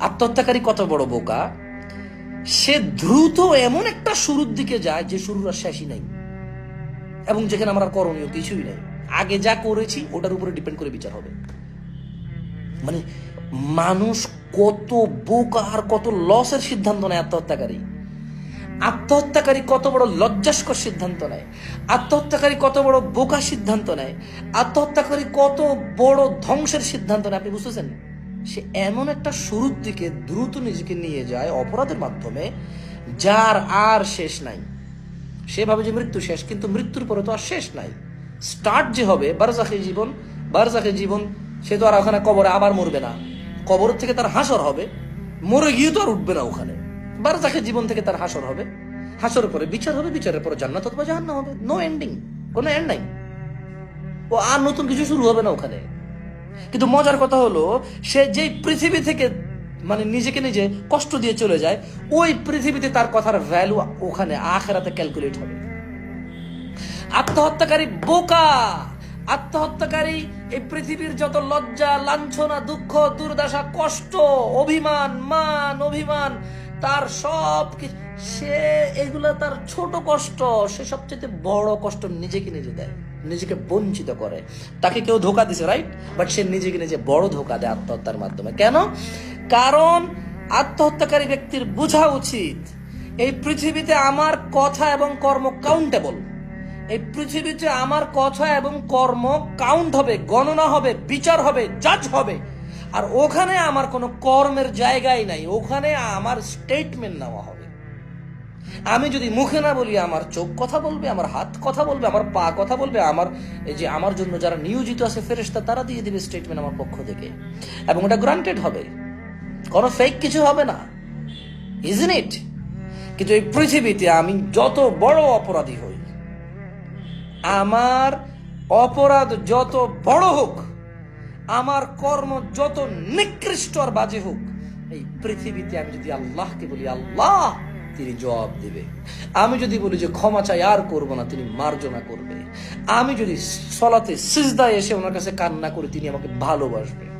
আত্মহত্যাকারী কত বড় বোকা? সে দ্রুত এমন একটা শুরুর দিকে যায় যে শুরুর আর শেষই নাই। এবং যেখানে আমার করণীয় কিছুই নাই। আগে যা করেছি, ওটার উপরে ডিপেন্ড করে বিচার হবে। মানে মানুষ কত বোকা আর কত লসের সিদ্ধান্ত নেয় আত্মহত্যাকারী। আত্মহত্যাকারী কত বড় লজ্জাস্কর সিদ্ধান্ত নেয়। আত্মহত্যাকারী কত বড় বোকা সিদ্ধান্ত নেয়। আত্মহত্যাকারী কত বড় ধ্বংসের সিদ্ধান্ত নেয়, আপনি বুঝতেছেন? সে এমন একটা শুরুর দিকে দ্রুত নিজেকে নিয়ে যায় অপরাধের মাধ্যমে, যার আর শেষ নাই। সে ভাবে যে মৃত্যু শেষ, কিন্তু মৃত্যুর পরে তো আর শেষ নাই। স্টার্ট যে হবে বারজাখে জীবন বারজাখে জীবন, সে তো আর ওখানে কবরে আবার মরবে না। কবর থেকে তার হাসর হবে, মরে গিয়ে তো আর উঠবে না ওখানে। বারজাখে জীবন থেকে তার হাসর হবে। হাসরের পরে বিচার হবে, বিচারের পরে জান্নাত অথবা জাহান্নাম হবে। নো এন্ডিং কোনো এন্ড নাই। ও আর নতুন কিছু শুরু হবে না ওখানে। কিন্তু মজার কথা হলো, সে যেই পৃথিবী থেকে মানে নিজেকে নিজে কষ্ট দিয়ে চলে যায়, ওই পৃথিবীতে তার কথার ভ্যালু ওখানে আখেরাতে ক্যালকুলেট হবে। আত্মহত্যাকারী বোকা! আত্মহত্যাকারী, এই পৃথিবীর যত লজ্জা, লাঞ্ছনা, দুঃখ, দুর্দশা, কষ্ট, অভিমান, মান, অভিমান তার সব সে এগুলো তার ছোট কষ্ট, সে সবচেয়ে বড় কষ্ট নিজেকে নিজে দেয়, নিজেকে বঞ্চিত করে। তাকে কেউ ধোকা দিছে রাইট বাট সে নিজেকে নিজে বড় ধোকা দেয় আত্মহত্যার মাধ্যমে। কেন? কারণ আত্মহত্যাকারী ব্যক্তির বোঝা উচিত, এই পৃথিবীতে আমার কথা এবং কর্ম কাউন্টেবল এই পৃথিবীতে আমার কথা এবং কর্ম কাউন্ট হবে, গণনা হবে, বিচার হবে জাজ হবে। আর ওখানে আমার কোনো কর্মের জায়গাই নাই। ওখানে আমার স্টেটমেন্ট নেওয়া হবে। আমি যদি মুখে না বলি, আমার চোখ কথা বলবে, আমার হাত কথা বলবে, আমার পা কথা বলবে, আমার যে আমার জন্য যারা নিয়োজিত আছে ফেরেশতা, তারা দিয়ে দিবে স্টেটমেন্ট আমার পক্ষ থেকে। এবং ওটা গ্রান্টেড হবে। কোনো ফেক কিছু হবে না। ইজেন ইট কিন্তু এই পৃথিবীতে আমি যত বড় অপরাধী হই, আমার অপরাধ যত বড় হোক আমার কর্ম যত নিকৃষ্ট আর বাজে হোক, এই পৃথিবীতে আমি যদি আল্লাহকে বলি, আল্লাহ তিনি জবাব দেবে। আমি যদি বলি যে, ক্ষমা চাই, আর করব না তিনি মার্জনা করবে। আমি যদি সলাতে সিজদায় এসে ওনার কাছে কান্না করি, তিনি আমাকে ভালোবাসবে।